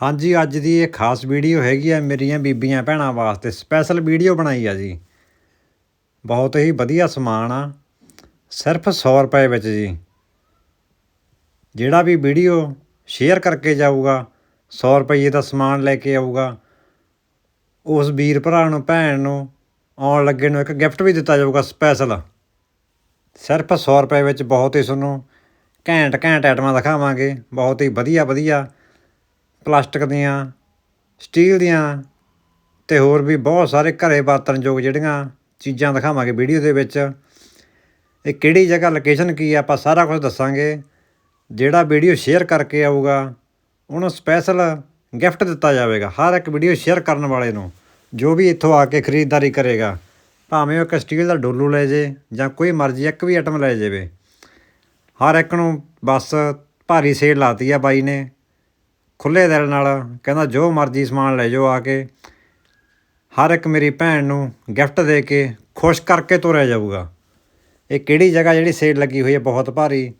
ਹਾਂਜੀ, ਅੱਜ ਦੀ ਇਹ ਖਾਸ ਵੀਡੀਓ ਹੈਗੀ ਆ ਮੇਰੀਆਂ ਬੀਬੀਆਂ ਭੈਣਾਂ ਵਾਸਤੇ। ਸਪੈਸ਼ਲ ਵੀਡੀਓ ਬਣਾਈ ਆ ਜੀ। ਬਹੁਤ ਹੀ ਵਧੀਆ ਸਮਾਨ ਆ। ਸਿਰਫ 100 ਰੁਪਏ ਵਿੱਚ ਜੀ। ਜਿਹੜਾ ਵੀ ਵੀਡੀਓ ਸ਼ੇਅਰ ਕਰਕੇ ਜਾਊਗਾ 100 ਰੁਪਏ ਦਾ ਸਮਾਨ ਲੈ ਕੇ ਆਊਗਾ, ਉਸ ਵੀਰ ਭਰਾ ਨੂੰ, ਭੈਣ ਨੂੰ ਆਉਣ ਲੱਗੇ ਨੂੰ ਇੱਕ ਗਿਫਟ ਵੀ ਦਿੱਤਾ ਜਾਊਗਾ ਸਪੈਸ਼ਲ। ਸਿਰਫ 100 ਰੁਪਏ ਵਿੱਚ ਬਹੁਤ ਹੀ ਤੁਹਾਨੂੰ ਘੈਂਟ ਘੈਂਟ ਆਈਟਮਾਂ ਦਿਖਾਵਾਂਗੇ। ਬਹੁਤ ਹੀ ਵਧੀਆ ਵਧੀਆ ਪਲਾਸਟਿਕ ਦੀਆਂ, ਸਟੀਲ ਦੀਆਂ ਤੇ ਹੋਰ ਵੀ ਬਹੁਤ ਸਾਰੇ ਘਰੇ ਵਰਤਣਯੋਗ ਜਿਹੜੀਆਂ ਚੀਜ਼ਾਂ ਦਿਖਾਵਾਂਗੇ ਵੀਡੀਓ ਦੇ ਵਿੱਚ। ਇਹ ਕਿਹੜੀ ਜਗ੍ਹਾ ਲੋਕੇਸ਼ਨ ਕੀ ਆ ਆਪਾਂ ਸਾਰਾ ਕੁਝ ਦੱਸਾਂਗੇ। ਜਿਹੜਾ ਵੀਡੀਓ ਸ਼ੇਅਰ ਕਰਕੇ ਆਊਗਾ, ਉਹਨੂੰ ਸਪੈਸ਼ਲ ਗਿਫਟ ਦਿੱਤਾ ਜਾਵੇਗਾ, ਹਰ ਇੱਕ ਵੀਡੀਓ ਸ਼ੇਅਰ ਕਰਨ ਵਾਲੇ ਨੂੰ, ਜੋ ਵੀ ਇੱਥੋਂ ਆ ਕੇ ਖਰੀਦਦਾਰੀ ਕਰੇਗਾ। ਭਾਵੇਂ ਉਹ ਇੱਕ ਸਟੀਲ ਦਾ ਡੋਲੂ ਲੈ ਜੇ ਜਾਂ ਕੋਈ ਮਰਜ਼ੀ ਇੱਕ ਵੀ ਆਈਟਮ ਲੈ ਜਾਵੇ। ਹਰ ਇੱਕ ਨੂੰ ਬਸ ਭਾਰੀ ਸੇਲ ਲਾਤੀ ਆ ਬਾਈ ਨੇ। ਖੁੱਲੇ ਦਿਲ ਨਾਲ ਕਹਿੰਦਾ, ਜੋ ਮਰਜ਼ੀ ਸਮਾਨ ਲੈ ਜਾਓ ਆ ਕੇ। ਹਰ ਇੱਕ ਮੇਰੀ ਭੈਣ ਨੂੰ ਗਿਫਟ ਦੇ ਕੇ ਖੁਸ਼ ਕਰਕੇ ਤੋਰਿਆ ਜਾਊਗਾ। ਇਹ ਕਿਹੜੀ ਜਗ੍ਹਾ ਜਿਹੜੀ ਸੇਲ ਲੱਗੀ ਹੋਈ ਹੈ, ਬਹੁਤ ਭਾਰੀ।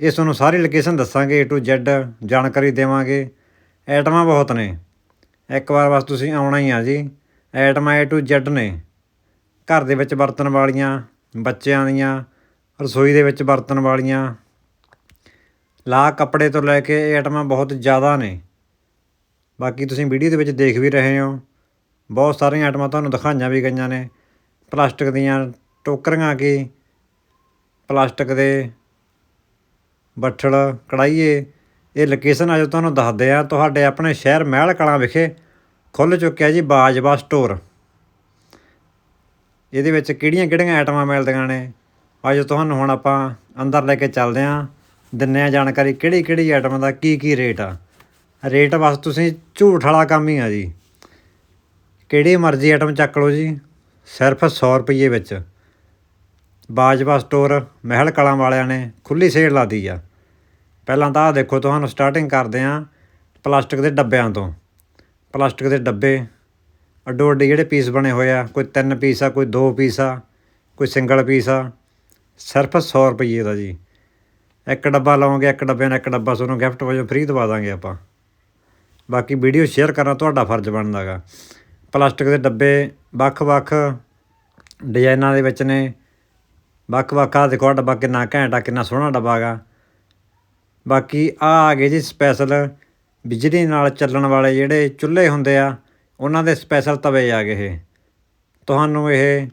ਇਹ ਤੁਹਾਨੂੰ ਸਾਰੀ ਲੋਕੇਸ਼ਨ ਦੱਸਾਂਗੇ, A to Z, ਜਾਣਕਾਰੀ ਦੇਵਾਂਗੇ। ਐਟਮਾਂ ਬਹੁਤ ਨੇ। ਇੱਕ ਵਾਰ ਬਸ ਤੁਸੀਂ ਆਉਣਾ ਹੀ ਆ ਜੀ। ਐਟਮਾਂ A to Z ਨੇ। ਘਰ ਦੇ ਵਿੱਚ ਵਰਤਣ ਵਾਲੀਆਂ, ਬੱਚਿਆਂ ਦੀਆਂ, ਰਸੋਈ ਦੇ ਵਿੱਚ ਵਰਤਣ ਵਾਲੀਆਂ ਲਾ ਕੱਪੜੇ ਤੋਂ ਲੈ ਕੇ ਇਹ ਆਈਟਮਾਂ ਬਹੁਤ ਜ਼ਿਆਦਾ ਨੇ। ਬਾਕੀ ਤੁਸੀਂ ਵੀਡੀਓ ਦੇ ਵਿੱਚ ਦੇਖ ਵੀ ਰਹੇ ਹੋ। ਬਹੁਤ ਸਾਰੀਆਂ ਆਈਟਮਾਂ ਤੁਹਾਨੂੰ ਦਿਖਾਈਆਂ ਵੀ ਗਈਆਂ ਨੇ। ਪਲਾਸਟਿਕ ਦੀਆਂ ਟੋਕਰੀਆਂ ਕੀ, ਪਲਾਸਟਿਕ ਦੇ ਬੱਠਲ ਕੜਾਈਏ ਇਹ ਲੋਕੇਸ਼ਨ ਅੱਜ ਤੁਹਾਨੂੰ ਦੱਸਦੇ ਆ। ਤੁਹਾਡੇ ਆਪਣੇ ਸ਼ਹਿਰ ਮਹਿਲ ਕਲਾਂ ਵਿਖੇ ਖੁੱਲ ਚੁੱਕਿਆ ਜੀ ਬਾਜਵਾ ਸਟੋਰ। ਇਹਦੇ ਵਿੱਚ ਕਿਹੜੀਆਂ ਕਿਹੜੀਆਂ ਆਈਟਮਾਂ ਮਿਲਦੀਆਂ ਨੇ? ਅੱਜ ਤੁਹਾਨੂੰ ਹੁਣ ਆਪਾਂ ਅੰਦਰ ਲੈ ਕੇ ਚੱਲਦੇ ਆਂ। ਦਿੰਨੇ ਆ ਜਾਣਕਾਰੀ ਕਿਹੜੀ ਕਿਹੜੀ ਆਈਟਮ ਦਾ ਕੀ ਕੀ ਰੇਟ ਆ। ਰੇਟ ਬਸ ਤੁਸੀਂ ਝੂਠ ਵਾਲਾ ਕੰਮ ਹੀ ਆ ਜੀ। ਕਿਹੜੀ ਮਰਜ਼ੀ ਆਈਟਮ ਚੱਕ ਲਓ ਜੀ, ਸਿਰਫ 100 ਰੁਪਏ ਵਿੱਚ। ਬਾਜਵਾ ਸਟੋਰ ਮਹਿਲ ਕਲਾਂ ਵਾਲਿਆਂ ਨੇ ਖੁੱਲੀ ਸੇਲ ਲਾਤੀ ਆ। ਪਹਿਲਾਂ ਤਾਂ ਆਹ ਦੇਖੋ ਤੁਹਾਨੂੰ ਸਟਾਰਟਿੰਗ ਕਰਦੇ ਆ ਪਲਾਸਟਿਕ ਦੇ ਡੱਬਿਆਂ ਤੋਂ। ਪਲਾਸਟਿਕ ਦੇ ਡੱਬੇ, ਅੱਡੋ ਅੱਡੀ ਜਿਹੜੇ ਪੀਸ ਬਣੇ ਹੋਏ ਆ, ਕੋਈ ਤਿੰਨ ਪੀਸ ਆ, ਕੋਈ ਦੋ ਪੀਸ ਆ, ਕੋਈ ਸਿੰਗਲ ਪੀਸ ਆ, ਸਿਰਫ 100 ਰੁਪਏ ਦਾ ਜੀ। ਇੱਕ ਡੱਬਾ ਲਓਗੇ ਇੱਕ ਡੱਬੇ ਨਾਲ ਇੱਕ ਡੱਬਾ ਤੁਹਾਨੂੰ ਗਿਫਟ ਵਜੋਂ ਫ੍ਰੀ ਦਵਾ ਦਾਂਗੇ ਆਪਾਂ। ਬਾਕੀ ਵੀਡੀਓ ਸ਼ੇਅਰ ਕਰਨਾ ਤੁਹਾਡਾ ਫਰਜ਼ ਬਣਦਾਗਾ। ਪਲਾਸਟਿਕ ਦੇ ਡੱਬੇ ਵੱਖ-ਵੱਖ ਡਿਜ਼ਾਈਨਾਂ ਦੇ ਵਿੱਚ ਨੇ। ਵੱਖ-ਵੱਖ ਆ ਦੇਖੋ ਡੱਬਾ ਕਿੰਨਾ ਘੈਂਟ ਆ, ਕਿੰਨਾ ਸੋਹਣਾ ਡੱਬਾ ਗਾ ਬਾਕੀ ਆ ਆ ਗਏ ਜੀ ਸਪੈਸ਼ਲ ਬਿਜਲੀ ਨਾਲ ਚੱਲਣ ਵਾਲੇ ਜਿਹੜੇ ਚੁੱਲ੍ਹੇ ਹੁੰਦੇ ਆ, ਉਹਨਾਂ ਦੇ ਸਪੈਸ਼ਲ ਤਵੇ ਆ ਗਏ ਇਹ। ਤੁਹਾਨੂੰ ਇਹ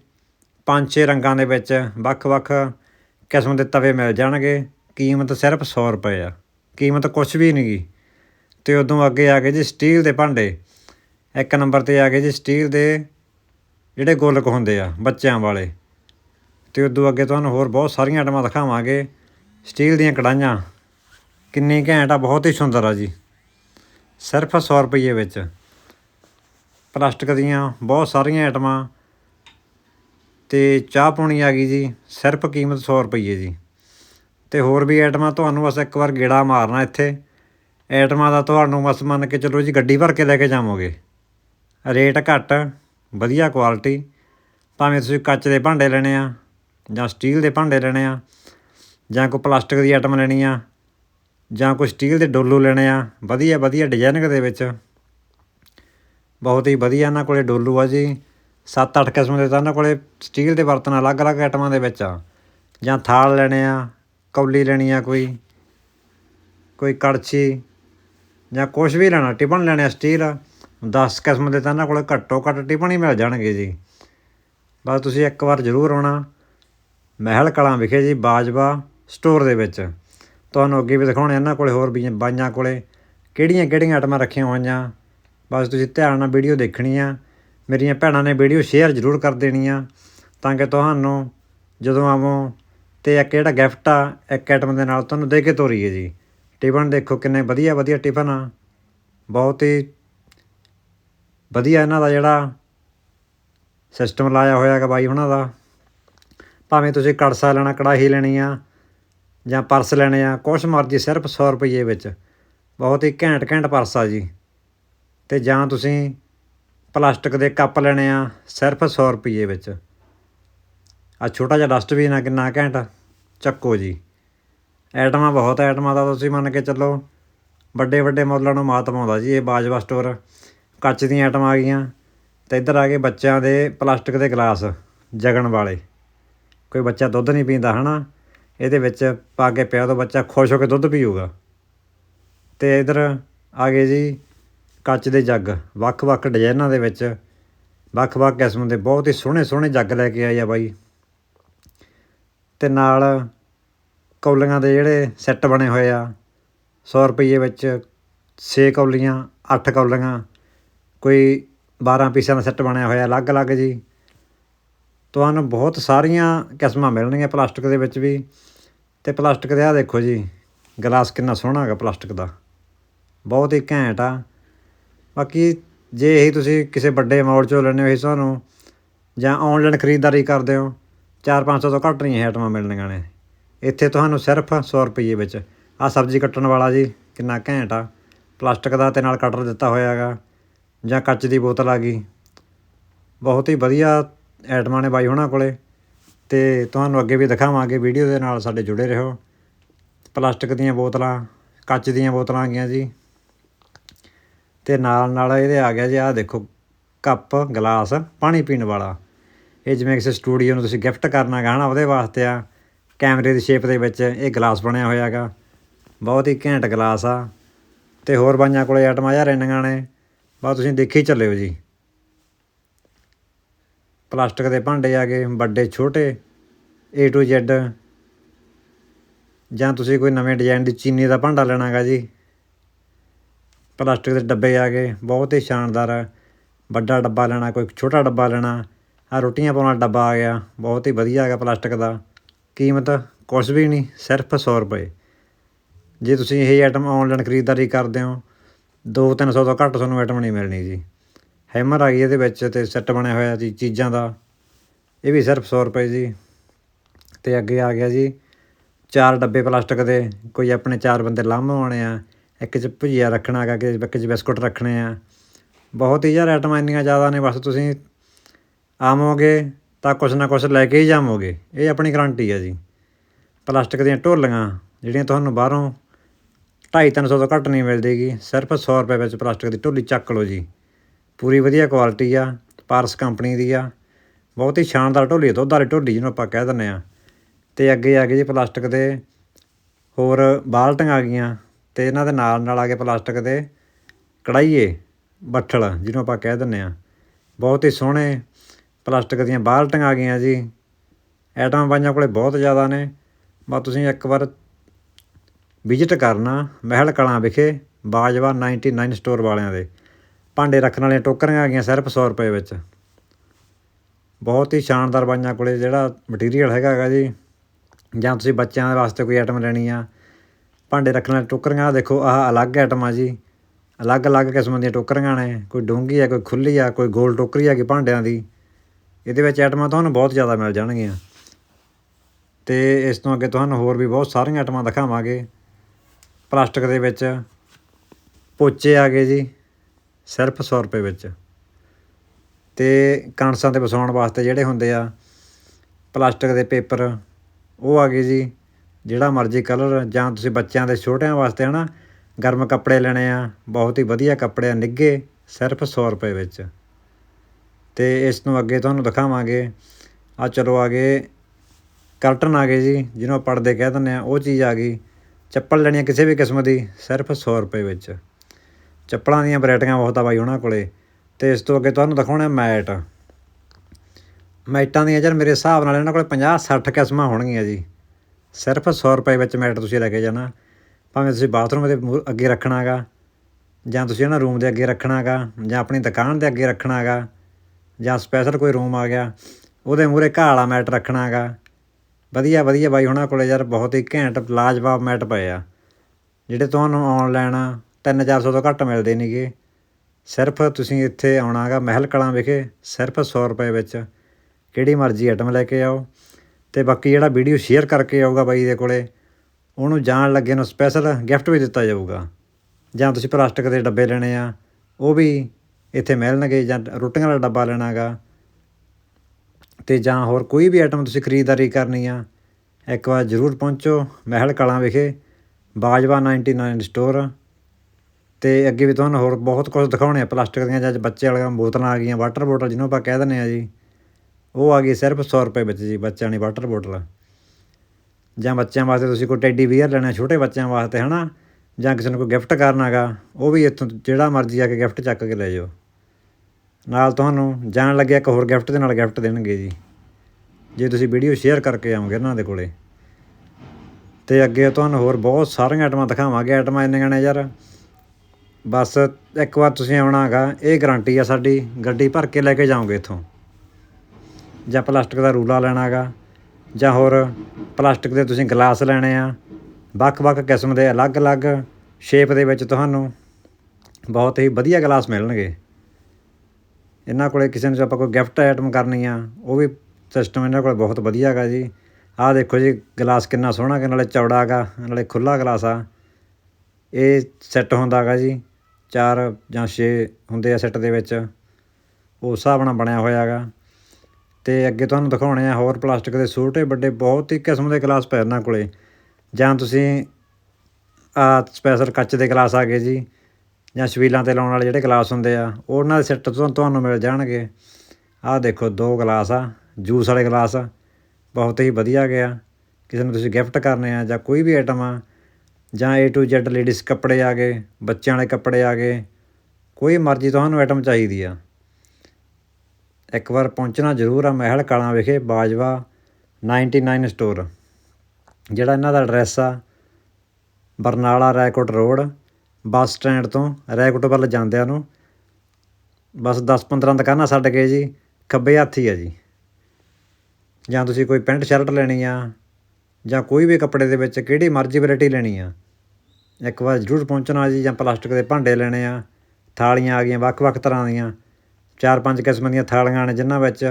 ਪੰਜ ਛੇ ਰੰਗਾਂ ਦੇ ਵਿੱਚ ਵੱਖ-ਵੱਖ ਕਿਸਮ ਦੇ ਤਵੇ ਮਿਲ ਜਾਣਗੇ। ਕੀਮਤ ਸਿਰਫ 100 ਰੁਪਏ ਆ। ਕੀਮਤ ਕੁਝ ਵੀ ਨਹੀਂ ਗੀ। ਤੇ ਉਦੋਂ ਅੱਗੇ ਆ ਗਏ ਜੀ ਸਟੀਲ ਦੇ ਭਾਂਡੇ। ਇੱਕ ਨੰਬਰ ਤੇ ਆ ਗਏ ਜੀ ਸਟੀਲ ਦੇ ਜਿਹੜੇ ਗੋਲਕ ਹੁੰਦੇ ਆ, ਬੱਚਿਆਂ ਵਾਲੇ। ਤੇ ਉਦੋਂ ਅੱਗੇ ਤੁਹਾਨੂੰ ਹੋਰ ਬਹੁਤ ਸਾਰੀਆਂ ਆਈਟਮਾਂ ਦਿਖਾਵਾਂਗੇ। ਸਟੀਲ ਦੀਆਂ ਕੜਾਈਆਂ ਕਿੰਨੀ ਘੈਂਟ ਆ, ਬਹੁਤ ਹੀ ਸੁੰਦਰ ਆ ਜੀ। ਸਿਰਫ 100 ਰੁਪਏ ਵਿੱਚ। ਪਲਾਸਟਿਕ ਦੀਆਂ ਬਹੁਤ ਸਾਰੀਆਂ ਆਈਟਮਾਂ। ਤੇ ਚਾਹ ਪਾਣੀ ਆ ਗਈ ਜੀ, ਸਿਰਫ ਕੀਮਤ 100 ਰੁਪਏ ਜੀ। ਤੇ ਹੋਰ ਵੀ ਆਈਟਮਾਂ ਤੁਹਾਨੂੰ ਬਸ ਇੱਕ ਵਾਰ ਗੇੜਾ ਮਾਰਨਾ ਇੱਥੇ। ਆਈਟਮਾਂ ਦਾ ਤੁਹਾਨੂੰ ਬਸ ਮੰਨ ਕੇ ਚੱਲੋ ਜੀ ਗੱਡੀ ਭਰ ਕੇ ਲੈ ਕੇ ਜਾਵੋਗੇ। ਰੇਟ ਘੱਟ, ਵਧੀਆ ਕੁਆਲਿਟੀ, ਭਾਵੇਂ ਤੁਸੀਂ ਕੱਚ ਦੇ ਭਾਂਡੇ ਲੈਣੇ ਆ ਜਾਂ ਸਟੀਲ ਦੇ ਭਾਂਡੇ ਲੈਣੇ ਆ ਜਾਂ ਕੋਈ ਪਲਾਸਟਿਕ ਦੀ ਆਈਟਮ ਲੈਣੀ ਆ ਜਾਂ ਕੋਈ ਸਟੀਲ ਦੇ ਡੋਲੂ ਲੈਣੇ ਆ, ਵਧੀਆ ਵਧੀਆ ਡਿਜ਼ਾਈਨਿੰਗ ਦੇ ਵਿੱਚ। ਬਹੁਤ ਹੀ ਵਧੀਆ ਇਹਨਾਂ ਕੋਲੇ ਡੋਲੂ ਆ ਜੀ। 7-8 ਕਿਸਮ ਦੇ ਤਾਂ ਇਹਨਾਂ ਕੋਲੇ ਸਟੀਲ ਦੇ ਬਰਤਨ ਅਲੱਗ-ਅਲੱਗ ਆਈਟਮਾਂ ਦੇ ਵਿੱਚ ਆ। ਜਾਂ ਥਾਲ ਲੈਣੇ ਆ ਕੌਲੀ ਲੈਣੀ ਆ ਕੋਈ ਕੋਈ ਕੜਛੀ ਜਾਂ ਕੁਝ ਵੀ ਲੈਣਾ ਟਿਫਨ ਲੈਣੇ ਆ ਸਟੀਲ 10 ਕਿਸਮ ਦੇ ਤਾਂ ਇਹਨਾਂ ਕੋਲੇ ਘੱਟੋ ਘੱਟ ਟਿਫਨ ਹੀ ਮਿਲ ਜਾਣਗੇ ਜੀ। ਬਸ ਤੁਸੀਂ ਇੱਕ ਵਾਰ ਜ਼ਰੂਰ ਆਉਣਾ ਮਹਿਲ ਕਲਾਂ ਵਿਖੇ ਜੀ, ਬਾਜਵਾ ਸਟੋਰ ਦੇ ਵਿੱਚ। ਤੁਹਾਨੂੰ ਅੱਗੇ ਵੀ ਦਿਖਾਉਣੇ ਇਹਨਾਂ ਕੋਲੇ ਹੋਰ ਵੀ ਬਾਈਆਂ ਕੋਲੇ ਕਿਹੜੀਆਂ ਕਿਹੜੀਆਂ ਆਈਟਮਾਂ ਰੱਖੀਆਂ ਹੋਈਆਂ। ਬਸ ਤੁਸੀਂ ਧਿਆਨ ਨਾਲ ਵੀਡੀਓ ਦੇਖਣੀ ਆ ਮੇਰੀਆਂ ਭੈਣਾਂ ਨੇ ਵੀਡੀਓ ਸ਼ੇਅਰ ਜ਼ਰੂਰ ਕਰ ਦੇਣੀ ਆ ਤਾਂ ਕਿ ਤੁਹਾਨੂੰ ਜਦੋਂ ਆਵੋ ਤੇ ਇੱਕ ਜਿਹੜਾ ਗਿਫਟ ਆ ਇੱਕ ਆਈਟਮ ਦੇ ਨਾਲ ਤੁਹਾਨੂੰ ਦੇ ਕੇ ਤੋਰੀਏ ਜੀ। ਟਿਫਨ ਦੇਖੋ ਕਿੰਨੇ ਵਧੀਆ ਵਧੀਆ ਟਿਫਨ ਆ। ਬਹੁਤ ਹੀ ਵਧੀਆ ਇਹਨਾਂ ਦਾ ਜਿਹੜਾ ਸਿਸਟਮ ਲਾਇਆ ਹੋਇਆ ਹੈਗਾ ਬਾਈ ਉਹਨਾਂ ਦਾ। ਭਾਵੇਂ ਤੁਸੀਂ ਕੜਸਾ ਲੈਣਾ, ਕੜਾਹੀ ਲੈਣੀ ਆ ਜਾਂ ਪਰਸ ਲੈਣੇ ਆ, ਕੁਛ ਮਰਜ਼ੀ ਸਿਰਫ 100 ਰੁਪਏ ਵਿੱਚ। ਬਹੁਤ ਹੀ ਘੈਂਟ ਘੈਂਟ ਪਰਸ ਆ ਜੀ। ਤੇ ਜਾਂ ਤੁਸੀਂ ਪਲਾਸਟਿਕ ਦੇ ਕੱਪ ਲੈਣੇ ਆ, ਸਿਰਫ 100 ਰੁਪਏ ਵਿੱਚ। ਆ ਛੋਟਾ ਜਿਹਾ ਡਸਟਬਿਨ ਆ, ਕਿੰਨਾ ਘੈਂਟ ਚੱਕੋ ਜੀ। ਐਟਮਾਂ ਬਹੁਤ ਐਟਮਾਂ ਦਾ ਤੁਸੀਂ ਮੰਨ ਕੇ ਚੱਲੋ, ਵੱਡੇ ਵੱਡੇ ਮੁੱਲਾਂ ਨੂੰ ਮਾਤ ਪਾਉਂਦਾ ਜੀ ਇਹ ਬਾਜਵਾ ਸਟੋਰ ਕੱਚ ਦੀਆਂ ਆਈਟਮਾਂ ਆ ਗਈਆਂ ਤੇ ਇੱਧਰ ਆ ਗਏ ਬੱਚਿਆਂ ਦੇ ਪਲਾਸਟਿਕ ਦੇ ਗਲਾਸ, ਜਗਣ ਵਾਲੇ। ਕੋਈ ਬੱਚਾ ਦੁੱਧ ਨਹੀਂ ਪੀਂਦਾ, ਹਨਾ? ਇਹਦੇ ਵਿੱਚ ਪਾ ਕੇ ਪਿਆ ਤਾਂ ਬੱਚਾ ਖੁਸ਼ ਹੋ ਕੇ ਦੁੱਧ ਪੀਊਗਾ। ਤੇ ਇਧਰ ਆ ਗਏ ਜੀ ਕੱਚ ਦੇ ਜੱਗ ਵੱਖ-ਵੱਖ ਡਿਜ਼ਾਈਨਾਂ ਦੇ ਵਿੱਚ ਵੱਖ-ਵੱਖ ਕਿਸਮ ਦੇ, ਬਹੁਤ ਹੀ ਸੋਹਣੇ ਸੋਹਣੇ ਜੱਗ ਲੈ ਕੇ ਆਏ ਆ ਬਾਈ। ਅਤੇ ਨਾਲ ਕੌਲੀਆਂ ਦੇ ਜਿਹੜੇ ਸੈੱਟ ਬਣੇ ਹੋਏ ਆ, ਸੌ ਰੁਪਈਏ ਵਿੱਚ ਛੇ ਕੌਲੀਆਂ, ਅੱਠ ਕੌਲੀਆਂ, ਕੋਈ 12 ਪੀਸਾਂ ਦਾ ਸੈੱਟ ਬਣਿਆ ਹੋਇਆ, ਅਲੱਗ-ਅਲੱਗ ਜੀ। ਤੁਹਾਨੂੰ ਬਹੁਤ ਸਾਰੀਆਂ ਕਿਸਮਾਂ ਮਿਲਣਗੀਆਂ ਪਲਾਸਟਿਕ ਦੇ ਵਿੱਚ ਵੀ। ਤੇ ਪਲਾਸਟਿਕ ਦੇ ਆ ਦੇਖੋ ਜੀ, ਗਲਾਸ ਕਿੰਨਾ ਸੋਹਣਾ ਹੈਗਾ ਪਲਾਸਟਿਕ ਦਾ। ਬਹੁਤ ਹੀ ਘੈਂਟ ਆ। ਬਾਕੀ ਜੇ ਇਹ ਤੁਸੀਂ ਕਿਸੇ ਵੱਡੇ ਮਾਲ ਚੋਂ ਲੈਣੇ ਹੋਏ ਤੁਹਾਨੂੰ ਜਾਂ ਆਨਲਾਈਨ ਖਰੀਦਦਾਰੀ ਕਰਦੇ ਹੋ 4-500 ਤੋਂ ਘੱਟ ਨਹੀਂ ਇਹ ਆਈਟਮਾਂ ਮਿਲਣੀਆਂ ਨੇ। ਇੱਥੇ ਤੁਹਾਨੂੰ ਸਿਰਫ 100 ਰੁਪਏ ਵਿੱਚ। ਆ ਸਬਜ਼ੀ ਕੱਟਣ ਵਾਲਾ ਜੀ, ਕਿੰਨਾ ਘੈਂਟ ਆ। ਪਲਾਸਟਿਕ ਦਾ ਤੇ ਨਾਲ ਕਟਰ ਦਿੱਤਾ ਹੋਇਆ ਹੈਗਾ, ਜਾਂ ਕੱਚ ਦੀ ਬੋਤਲ ਆ ਗਈ। ਬਹੁਤ ਹੀ ਵਧੀਆ ਆਈਟਮਾਂ ਨੇ ਬਾਈ ਹੋਣਾ ਕੋਲੇ। ਤੇ ਤੁਹਾਨੂੰ ਅੱਗੇ ਵੀ ਦਿਖਾਵਾਂਗੇ ਵੀਡੀਓ ਦੇ ਨਾਲ ਸਾਡੇ ਜੁੜੇ ਰਹੋ। ਪਲਾਸਟਿਕ ਦੀਆਂ ਬੋਤਲਾਂ, ਕੱਚ ਦੀਆਂ ਬੋਤਲਾਂ ਆ ਗਈਆਂ ਜੀ। ਤੇ ਨਾਲ ਨਾਲ ਇਹਦੇ ਆ ਗਿਆ ਜੀ, ਆਹ ਦੇਖੋ, ਕੱਪ, ਗਲਾਸ, ਪਾਣੀ ਪੀਣ ਵਾਲਾ। ਇਹ ਜਿਵੇਂ ਕਿਸੇ ਸਟੂਡੀਓ ਨੂੰ ਤੁਸੀਂ ਗਿਫਟ ਕਰਨਾ ਗਾ ਹਨਾ ਉਹਦੇ ਵਾਸਤੇ ਆ, ਕੈਮਰੇ ਦੀ ਸ਼ੇਪ ਦੇ ਵਿੱਚ ਇਹ ਗਲਾਸ ਬਣਿਆ ਹੋਇਆ ਹੈਗਾ ਬਹੁਤ ਹੀ ਘੈਂਟ ਗਲਾਸ ਆ। ਤੇ ਹੋਰ ਬਾਈਆਂ ਕੋਲੇ ਆਈਟਮਾਂ ਯਾਰ ਇੰਨੀਆਂ ਨੇ, ਬਸ ਤੁਸੀਂ ਦੇਖੀ ਚੱਲਿਓ ਜੀ। ਪਲਾਸਟਿਕ ਦੇ ਭਾਂਡੇ ਆ ਗਏ ਵੱਡੇ, ਛੋਟੇ, A to Z ਜਾਂ ਤੁਸੀਂ ਕੋਈ ਨਵੇਂ ਡਿਜ਼ਾਈਨ ਦੀ ਚੀਨੀ ਦਾ ਭਾਂਡਾ ਲੈਣਾ ਹੈਗਾ ਜੀ। ਪਲਾਸਟਿਕ ਦੇ ਡੱਬੇ ਆ ਗਏ ਬਹੁਤ ਹੀ ਸ਼ਾਨਦਾਰ। ਵੱਡਾ ਡੱਬਾ ਲੈਣਾ, ਕੋਈ ਛੋਟਾ ਡੱਬਾ ਲੈਣਾ। ਆ ਰੋਟੀਆਂ ਪਾਉਣ ਵਾਲਾ ਡੱਬਾ ਆ ਗਿਆ, ਬਹੁਤ ਹੀ ਵਧੀਆ ਹੈਗਾ ਪਲਾਸਟਿਕ ਦਾ। ਕੀਮਤ ਕੁਛ ਵੀ ਨਹੀਂ, ਸਿਰਫ 100 ਰੁਪਏ। ਜੇ ਤੁਸੀਂ ਇਹ ਆਈਟਮ ਆਨਲਾਈਨ ਖਰੀਦਦਾਰੀ ਕਰਦੇ ਹੋ 2-300 ਤੋਂ ਘੱਟ ਤੁਹਾਨੂੰ ਆਈਟਮ ਨਹੀਂ ਮਿਲਣੀ ਜੀ। ਹੈਮਰ ਆ ਗਈ ਇਹਦੇ ਵਿੱਚ ਤੇ ਸੈੱਟ ਬਣਿਆ ਹੋਇਆ ਜੀ ਚੀਜ਼ਾਂ ਦਾ। ਇਹ ਵੀ ਸਿਰਫ 100 ਰੁਪਏ ਜੀ। ਤੇ ਅੱਗੇ ਆ ਗਿਆ ਜੀ, ਚਾਰ ਡੱਬੇ ਪਲਾਸਟਿਕ ਦੇ, ਕੋਈ ਆਪਣੇ ਚਾਰ ਬੰਦੇ ਲਾਮਵਾਉਣੇ ਆ, ਇੱਕ 'ਚ ਭੁਜੀਆ ਰੱਖਣਾ ਹੈਗਾ ਕਿ ਇੱਕ 'ਚ ਬਿਸਕੁਟ ਰੱਖਣੇ ਆ। ਬਹੁਤ ਹੀ ਯਾਰ ਆਈਟਮਾਂ ਇੰਨੀਆਂ ਜ਼ਿਆਦਾ ਨੇ, ਬਸ ਤੁਸੀਂ ਆਵੋਗੇ ਤਾਂ ਕੁਛ ਨਾ ਕੁਛ ਲੈ ਕੇ ਹੀ ਜਾਵੋਗੇ। ਇਹ ਆਪਣੀ ਗਰੰਟੀ ਹੈ ਜੀ। ਪਲਾਸਟਿਕ ਦੀਆਂ ਢੋਲੀਆਂ ਜਿਹੜੀਆਂ ਤੁਹਾਨੂੰ ਬਾਹਰੋਂ 250-300 ਤੋਂ ਘੱਟ ਨਹੀਂ ਮਿਲਦੀਗੀ, ਸਿਰਫ 100 ਰੁਪਏ ਵਿੱਚ ਪਲਾਸਟਿਕ ਦੀ ਢੋਲੀ ਚੱਕ ਲਓ ਜੀ। ਪੂਰੀ ਵਧੀਆ ਕੁਆਲਿਟੀ ਆ, ਪਾਰਸ ਕੰਪਨੀ ਦੀ ਆ। ਬਹੁਤ ਹੀ ਸ਼ਾਨਦਾਰ ਢੋਲੀ ਹੈ ਦੁੱਧ ਵਾਲੀ ਢੋਲੀ ਜਿਹਨੂੰ ਆਪਾਂ ਕਹਿ ਦਿੰਦੇ ਆ ਤੇ ਅੱਗੇ ਆ ਗਏ ਜੀ ਪਲਾਸਟਿਕ ਦੇ ਹੋਰ ਬਾਲਟੀਆਂ ਆ ਗਈਆਂ ਤੇ ਇਹਨਾਂ ਦੇ ਨਾਲ ਨਾਲ ਆ ਗਏ ਪਲਾਸਟਿਕ ਦੇ ਕੜਾਈਏ ਬੱਠਲ ਜਿਹਨੂੰ ਆਪਾਂ ਕਹਿ ਦਿੰਦੇ ਆ ਬਹੁਤ ਹੀ ਸੋਹਣੇ ਪਲਾਸਟਿਕ ਦੀਆਂ ਬਾਲਟੀਆਂ ਆ ਗਈਆਂ ਜੀ। ਐਟਮਾਂ ਬਾਈਆਂ ਕੋਲੇ ਬਹੁਤ ਜ਼ਿਆਦਾ ਨੇ। ਬਸ ਤੁਸੀਂ ਇੱਕ ਵਾਰ ਵਿਜ਼ਿਟ ਕਰਨਾ ਮਹਿਲ ਕਲਾਂ ਵਿਖੇ, ਬਾਜਵਾ 99 ਸਟੋਰ ਵਾਲਿਆਂ ਦੇ। ਭਾਂਡੇ ਰੱਖਣ ਵਾਲੀਆਂ ਟੋਕਰੀਆਂ ਆ ਗਈਆਂ ਸਿਰਫ 100 ਰੁਪਏ ਵਿੱਚ। ਬਹੁਤ ਹੀ ਸ਼ਾਨਦਾਰ ਬਾਈਆਂ ਕੋਲੇ ਜਿਹੜਾ ਮਟੀਰੀਅਲ ਹੈਗਾ ਹੈਗਾ ਜੀ। ਜਾਂ ਤੁਸੀਂ ਬੱਚਿਆਂ ਦੇ ਵਾਸਤੇ ਕੋਈ ਆਈਟਮ ਲੈਣੀ ਆ। ਭਾਂਡੇ ਰੱਖਣ ਵਾਲੀਆਂ ਟੋਕਰੀਆਂ ਦੇਖੋ, ਆਹ ਅਲੱਗ ਆਈਟਮ ਆ ਜੀ। ਅਲੱਗ-ਅਲੱਗ ਕਿਸਮ ਦੀਆਂ ਟੋਕਰੀਆਂ ਨੇ। ਕੋਈ ਡੂੰਗੀ ਆ, ਕੋਈ ਖੁੱਲੀ ਆ, ਕੋਈ ਗੋਲ ਟੋਕਰੀ ਆ ਕਿ ਭਾਂਡਿਆਂ ਦੀ। ਇਹਦੇ ਵਿੱਚ ਆਈਟਮਾਂ ਤੁਹਾਨੂੰ ਬਹੁਤ ਜ਼ਿਆਦਾ ਮਿਲ ਜਾਣਗੀਆਂ। ਤੇ ਇਸ ਤੋਂ ਅੱਗੇ ਤੁਹਾਨੂੰ ਹੋਰ ਵੀ ਬਹੁਤ ਸਾਰੀਆਂ ਆਈਟਮਾਂ ਦਿਖਾਵਾਂਗੇ। ਪਲਾਸਟਿਕ ਦੇ ਵਿੱਚ ਪੋਚੇ ਆ ਗਏ ਜੀ, ਸਿਰਫ 100 ਰੁਪਏ ਵਿੱਚ। ਤੇ ਕਣਸਾਂ ਤੇ ਵਸਾਉਣ ਵਾਸਤੇ ਜਿਹੜੇ ਹੁੰਦੇ ਆ, ਪਲਾਸਟਿਕ ਦੇ ਪੇਪਰ, ਉਹ ਆ ਗਏ ਜੀ, ਜਿਹੜਾ ਮਰਜ਼ੀ ਕਲਰ, ਜਾਂ ਤੁਸੀਂ ਬੱਚਿਆਂ ਦੇ ਛੋਟਿਆਂ ਵਾਸਤੇ ਹਨਾ, ਗਰਮ ਕੱਪੜੇ ਲੈਣੇ ਆ, ਬਹੁਤ ਹੀ ਵਧੀਆ ਕੱਪੜੇ ਆ, ਨਿੱਘੇ, ਸਿਰਫ 100 ਰੁਪਏ ਵਿੱਚ। ਅਤੇ ਇਸ ਨੂੰ ਅੱਗੇ ਤੁਹਾਨੂੰ ਦਿਖਾਵਾਂਗੇ। ਆਹ ਚਲੋ ਆ ਗਏ। ਕਰਟਨ ਆ ਗਏ ਜੀ, ਜਿਹਨੂੰ ਆਪਾਂ ਪਰਦੇ ਕਹਿ ਦਿੰਦੇ ਆ, ਉਹ ਚੀਜ਼ ਆ ਗਈ। ਚੱਪਲ ਲੈਣੀ ਆ ਕਿਸੇ ਵੀ ਕਿਸਮ ਦੀ, ਸਿਰਫ 100 ਰੁਪਏ ਵਿੱਚ। ਚੱਪਲਾਂ ਦੀਆਂ ਵੈਰਾਈਟੀਆਂ ਬਹੁਤ ਆ ਬਾਈ ਉਹਨਾਂ ਕੋਲੇ। ਤੇ ਇਸ ਤੋਂ ਅੱਗੇ ਤੁਹਾਨੂੰ ਦਿਖਾਉਣਾ ਮੈਟ। ਮੈਟਾਂ ਦੀਆਂ ਯਾਰ ਮੇਰੇ ਹਿਸਾਬ ਨਾਲ ਇਹਨਾਂ ਕੋਲੇ 50 60 ਕਿਸਮਾਂ ਹੋਣਗੀਆਂ ਜੀ। ਸਿਰਫ 100 ਰੁਪਏ ਵਿੱਚ ਮੈਟ ਤੁਸੀਂ ਲੈ ਕੇ ਜਾਣਾ। ਭਾਵੇਂ ਤੁਸੀਂ ਬਾਥਰੂਮ ਦੇ ਮੂਹਰੇ ਅੱਗੇ ਰੱਖਣਾਗਾ, ਜਾਂ ਤੁਸੀਂ ਇਹਨਾਂ ਰੂਮ ਦੇ ਅੱਗੇ ਰੱਖਣਾਗਾ, ਜਾਂ ਆਪਣੀ ਦੁਕਾਨ ਦੇ ਅੱਗੇ ਰੱਖਣਾਗਾ। ਜਾਂ ਸਪੈਸ਼ਲ ਕੋਈ ਰੂਮ ਆ ਗਿਆ, ਉਹਦੇ ਮੂਹਰੇ ਘਾਹ ਵਾਲਾ ਮੈਟ ਰੱਖਣਾਗਾ ਵਧੀਆ ਵਧੀਆ ਬਾਈ ਉਹਨਾਂ ਕੋਲੇ ਯਾਰ ਬਹੁਤ ਹੀ ਘੈਂਟ, ਲਾਜਵਾਬ ਮੈਟ ਪਏ ਆ। ਜਿਹੜੇ ਤੁਹਾਨੂੰ ਆਨਲਾਈਨ 3-400 ਤੋਂ ਘੱਟ ਮਿਲਦੇ ਨਹੀਂਗੇ ਸਿਰਫ ਤੁਸੀਂ ਇੱਥੇ ਆਉਣਾਗਾ ਮਹਿਲ ਕਲਾਂ ਵਿਖੇ, ਸਿਰਫ 100 ਰੁਪਏ ਵਿੱਚ। ਕਿਹੜੀ ਮਰਜ਼ੀ ਆਈਟਮ ਲੈ ਕੇ ਆਓ। ਤੇ ਬਾਕੀ ਜਿਹੜਾ ਵੀਡੀਓ ਸ਼ੇਅਰ ਕਰਕੇ ਆਊਗਾ ਬਾਈ ਦੇ ਕੋਲੇ, ਉਹਨੂੰ ਜਾਣ ਲੱਗੇ ਨੂੰ ਸਪੈਸ਼ਲ ਗਿਫਟ ਵੀ ਦਿੱਤਾ ਜਾਊਗਾ। ਜਾਂ ਤੁਸੀਂ ਪਲਾਸਟਿਕ ਦੇ ਡੱਬੇ ਲੈਣੇ ਆ, ਉਹ ਵੀ ਇੱਥੇ ਮਿਲਣਗੇ ਜਾਂ ਰੋਟੀਆਂ ਵਾਲਾ ਡੱਬਾ ਲੈਣਾਗਾ ਤੇ ਜਾਂ ਹੋਰ ਕੋਈ ਵੀ ਆਈਟਮ ਤੁਸੀਂ ਖਰੀਦਦਾਰੀ ਕਰਨੀ ਆ, ਇੱਕ ਵਾਰ ਜ਼ਰੂਰ ਪਹੁੰਚੋ ਮਹਿਲ ਕਲਾਂ ਵਿਖੇ, ਬਾਜਵਾ 99 ਸਟੋਰ ਤੇ ਅੱਗੇ ਵੀ ਤੁਹਾਨੂੰ ਹੋਰ ਬਹੁਤ ਕੁਝ ਦਿਖਾਉਣੇ ਆ, ਪਲਾਸਟਿਕ ਦੀਆਂ ਜਾਂ ਬੱਚੇ ਵਾਲੀਆਂ ਬੋਤਲਾਂ ਆ ਗਈਆਂ ਵਾਟਰ ਬੋਟਲ ਜਿਹਨੂੰ ਆਪਾਂ ਕਹਿ ਦਿੰਦੇ ਆ ਜੀ। ਉਹ ਆ ਗਈ ਸਿਰਫ 100 ਰੁਪਏ ਵਿੱਚ ਜੀ, ਬੱਚਿਆਂ ਦੀ ਵਾਟਰ ਬੋਟਲ ਜਾਂ ਬੱਚਿਆਂ ਵਾਸਤੇ ਤੁਸੀਂ ਕੋਈ ਟੈਡੀ ਬੀਅਰ ਲੈਣਾ, ਛੋਟੇ ਬੱਚਿਆਂ ਵਾਸਤੇ, ਹਨਾ? ਜਾਂ ਕਿਸੇ ਨੂੰ ਕੋਈ ਗਿਫਟ ਕਰਨਾਗਾ ਉਹ ਵੀ ਇੱਥੋਂ ਜਿਹੜਾ ਮਰਜ਼ੀ ਆ ਕੇ ਗਿਫਟ ਚੱਕ ਕੇ ਲੈ ਜਾਓ। ਨਾਲ ਤੁਹਾਨੂੰ ਜਾਣ ਲੱਗਿਆ ਇੱਕ ਹੋਰ ਗਿਫਟ ਦੇ ਨਾਲ ਗਿਫਟ ਦੇਣਗੇ ਜੀ। ਜੇ ਤੁਸੀਂ ਵੀਡੀਓ ਸ਼ੇਅਰ ਕਰਕੇ ਆਓਗੇ ਇਹਨਾਂ ਦੇ ਕੋਲੇ। ਤੇ ਅੱਗੇ ਤੁਹਾਨੂੰ ਹੋਰ ਬਹੁਤ ਸਾਰੀਆਂ ਆਈਟਮਾਂ ਦਿਖਾਵਾਂਗੇ। ਆਈਟਮਾਂ ਇੰਨੀਆਂ ਨੇ ਯਾਰ। ਬਸ ਇੱਕ ਵਾਰ ਤੁਸੀਂ ਆਉਣਾ ਹੈਗਾ, ਇਹ ਗਾਰੰਟੀ ਆ ਸਾਡੀ। ਗੱਡੀ ਭਰ ਕੇ ਲੈ ਕੇ ਜਾਓਗੇ ਇੱਥੋਂ। ਜਾਂ ਪਲਾਸਟਿਕ ਦਾ ਰੂਲਾ ਲੈਣਾ ਹੈਗਾ। ਜਾਂ ਹੋਰ ਪਲਾਸਟਿਕ ਦੇ ਤੁਸੀਂ ਗਲਾਸ ਲੈਣੇ ਆ। ਵੱਖ-ਵੱਖ ਕਿਸਮ ਦੇ ਅਲੱਗ-ਅਲੱਗ ਸ਼ੇਪ ਦੇ ਵਿੱਚ ਤੁਹਾਨੂੰ ਬਹੁਤ ਹੀ ਵਧੀਆ ਗਲਾਸ ਮਿਲਣਗੇ। ਇਹਨਾਂ ਕੋਲੇ ਕਿਸੇ ਨੂੰ ਜੇ ਆਪਾਂ ਕੋਈ ਗਿਫਟ ਆਈਟਮ ਕਰਨੀ ਆ, ਉਹ ਵੀ ਸਿਸਟਮ ਇਹਨਾਂ ਕੋਲ ਬਹੁਤ ਵਧੀਆ ਹੈਗਾ ਜੀ। ਆਹ ਦੇਖੋ ਜੀ, ਗਲਾਸ ਕਿੰਨਾ ਸੋਹਣਾ ਕਿ ਨਾਲੇ ਚੌੜਾ ਹੈਗਾ, ਨਾਲੇ ਖੁੱਲਾ ਗਲਾਸ ਆ। ਇਹ ਸੈੱਟ ਹੁੰਦਾ ਹੈਗਾ ਜੀ, ਚਾਰ ਜਾਂ 6 ਹੁੰਦੇ ਆ ਸੈੱਟ ਦੇ ਵਿੱਚ। ਉਸ ਹਿਸਾਬ ਨਾਲ ਬਣਿਆ ਹੋਇਆ ਹੈਗਾ। ਤੇ ਅੱਗੇ ਤੁਹਾਨੂੰ ਦਿਖਾਉਣੇ ਆ ਹੋਰ ਪਲਾਸਟਿਕ ਦੇ ਛੋਟੇ ਵੱਡੇ ਬਹੁਤ ਹੀ ਕਿਸਮ ਦੇ ਗਲਾਸ ਪਏ ਇਹਨਾਂ ਕੋਲੇ। ਜਾਂ ਤੁਸੀਂ ਆ ਸਪੈਸ਼ਲ ਕੱਚ ਦੇ ਗਲਾਸ ਆ ਗਏ ਜੀ। ਜਾਂ ਛਬੀਲਾਂ ਤੇ ਲਾਉਣ ਵਾਲੇ ਜਿਹੜੇ ਗਲਾਸ ਹੁੰਦੇ ਆ ਉਹਨਾਂ ਦੇ ਸੈੱਟ ਤੋਂ ਤੁਹਾਨੂੰ ਮਿਲ ਜਾਣਗੇ। ਆਹ ਦੇਖੋ, ਦੋ ਗਲਾਸ ਆ, ਜੂਸ ਵਾਲੇ ਗਲਾਸ ਬਹੁਤ ਹੀ ਵਧੀਆ ਗਿਆ। ਕਿਸੇ ਨੂੰ ਤੁਸੀਂ ਗਿਫਟ ਕਰਨੇ ਆ ਜਾਂ ਕੋਈ ਵੀ ਆਈਟਮ ਆ, ਜਾਂ A to Z ਲੇਡੀਜ਼ ਕੱਪੜੇ ਆ ਗਏ, ਬੱਚਿਆਂ ਵਾਲੇ ਕੱਪੜੇ ਆ ਗਏ, ਕੋਈ ਮਰਜ਼ੀ ਤੁਹਾਨੂੰ ਆਈਟਮ ਚਾਹੀਦੀ ਆ। ਇੱਕ ਵਾਰ ਪਹੁੰਚਣਾ ਜ਼ਰੂਰ ਆ ਮਹਿਲ ਕਲਾਂ ਵਿਖੇ, ਬਾਜਵਾ 99 ਸਟੋਰ ਜਿਹੜਾ ਇਹਨਾਂ ਦਾ ਐਡਰੈਸ ਆ, Barnala Raikot road bus stand ਤੋਂ ਰੈਕੋਟ ਵੱਲ ਜਾਂਦਿਆਂ ਨੂੰ। ਬਸ 10-15 ਦੁਕਾਨਾਂ ਛੱਡ ਕੇ ਜੀ, ਖੱਬੇ ਹੱਥ ਹੀ ਆ ਜੀ। ਜਾਂ ਤੁਸੀਂ ਕੋਈ ਪੈਂਟ ਸ਼ਰਟ ਲੈਣੀ ਆ, ਜਾਂ ਕੋਈ ਵੀ ਕੱਪੜੇ ਦੇ ਵਿੱਚ ਕਿਹੜੀ ਮਰਜ਼ੀ ਵੈਰਾਈਟੀ ਲੈਣੀ ਆ, ਇੱਕ ਵਾਰ ਜ਼ਰੂਰ ਪਹੁੰਚਣਾ ਜੀ, ਜਾਂ ਪਲਾਸਟਿਕ ਦੇ ਭਾਂਡੇ ਲੈਣੇ ਆ, ਥਾਲੀਆਂ ਆ ਗਈਆਂ ਵੱਖ-ਵੱਖ ਤਰ੍ਹਾਂ ਦੀਆਂ, ਚਾਰ ਪੰਜ ਕਿਸਮ ਦੀਆਂ ਥਾਲੀਆਂ ਨੇ ਜਿਨ੍ਹਾਂ ਵਿੱਚ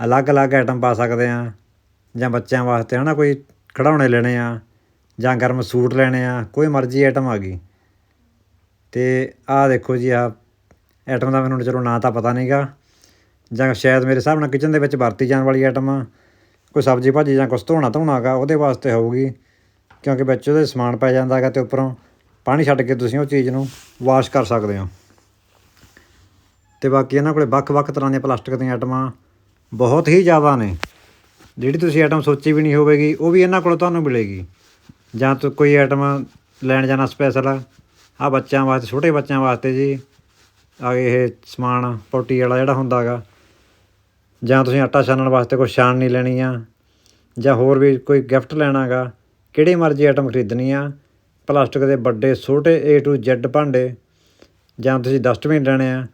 ਅਲੱਗ-ਅਲੱਗ ਆਈਟਮ ਪਾ ਸਕਦੇ ਆ, ਜਾਂ ਬੱਚਿਆਂ ਵਾਸਤੇ ਹਨਾ ਕੋਈ ਖਿਡੌਣੇ ਲੈਣੇ ਆ, ਜਾਂ ਗਰਮ ਸੂਟ ਲੈਣੇ ਆ, ਕੋਈ ਮਰਜ਼ੀ ਆਈਟਮ ਆ ਗਈ। ਅਤੇ ਆਹ ਦੇਖੋ ਜੀ, ਆਹ ਐਟਮ ਦਾ ਮੈਨੂੰ ਚਲੋ ਨਾਂ ਤਾਂ ਪਤਾ ਨਹੀਂਗਾ ਜਾਂ ਸ਼ਾਇਦ ਮੇਰੇ ਹਿਸਾਬ ਨਾਲ ਕਿਚਨ ਦੇ ਵਿੱਚ ਵਰਤੀ ਜਾਣ ਵਾਲੀ ਆਈਟਮ ਆ। ਕੋਈ ਸਬਜ਼ੀ ਭਾਜੀ ਜਾਂ ਕੁਛ ਧੋਣਾ ਧੋਣਾਗਾ ਉਹਦੇ ਵਾਸਤੇ ਹੋਊਗੀ। ਕਿਉਂਕਿ ਵਿੱਚ ਉਹਦੇ ਸਮਾਨ ਪੈ ਜਾਂਦਾ ਹੈਗਾ ਅਤੇ ਉੱਪਰੋਂ ਪਾਣੀ ਛੱਡ ਕੇ ਤੁਸੀਂ ਉਹ ਚੀਜ਼ ਨੂੰ ਵਾਸ਼ ਕਰ ਸਕਦੇ ਹੋ। ਤੇ ਬਾਕੀ ਇਹਨਾਂ ਕੋਲੇ ਵੱਖ-ਵੱਖ ਤਰ੍ਹਾਂ ਦੀਆਂ ਪਲਾਸਟਿਕ ਦੀਆਂ ਆਈਟਮਾਂ ਬਹੁਤ ਹੀ ਜ਼ਿਆਦਾ ਨੇ। ਜਿਹੜੀ ਤੁਸੀਂ ਆਈਟਮ ਸੋਚੀ ਵੀ ਨਹੀਂ ਹੋਵੇਗੀ, ਉਹ ਵੀ ਇਹਨਾਂ ਕੋਲ ਤੁਹਾਨੂੰ ਮਿਲੇਗੀ। ਜਾਂ ਤੂੰ ਕੋਈ ਆਈਟਮ ਲੈਣ ਜਾਣਾ ਸਪੈਸ਼ਲ ਆ ਬੱਚਿਆਂ ਵਾਸਤੇ, ਛੋਟੇ ਬੱਚਿਆਂ ਵਾਸਤੇ ਜੀ। ਆ ਇਹ ਸਮਾਨ, ਪੋਟੀ ਵਾਲਾ ਜਿਹੜਾ ਹੁੰਦਾ ਗਾ। ਜਾਂ ਤੁਸੀਂ ਆਟਾ ਛਾਣਨ ਵਾਸਤੇ ਕੋਈ ਛਾਣਨੀ ਲੈਣੀ ਆ। ਜਾਂ ਹੋਰ ਵੀ ਕੋਈ ਗਿਫਟ ਲੈਣਾਗਾ ਕਿਹੜੀ ਮਰਜ਼ੀ ਆਈਟਮ ਖਰੀਦਣੀ ਆ। ਪਲਾਸਟਿਕ ਦੇ ਵੱਡੇ, ਛੋਟੇ A to Z ਭਾਂਡੇ। ਜਾਂ ਤੁਸੀਂ ਡਸਟਬਿਨ ਲੈਣੇ ਆ।